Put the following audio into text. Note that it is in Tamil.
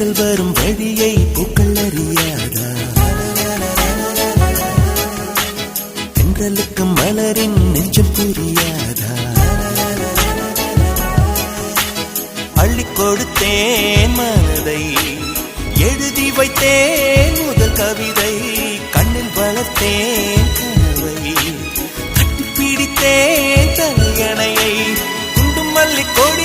தென்றல் வரும் வழியை பூக்கள் அறியாதா? தென்றலுக்கு மலரின் நெஞ்சம் புரியாதா? அள்ளி கொடுத்தேன் மனதை எழுதி வைத்தேன் முதல் கவிதை கண்ணில் வளர்த்தேன் கனவை கட்டிப்பிடித்தேன் தலையணையை குண்டு மல்லி கொடு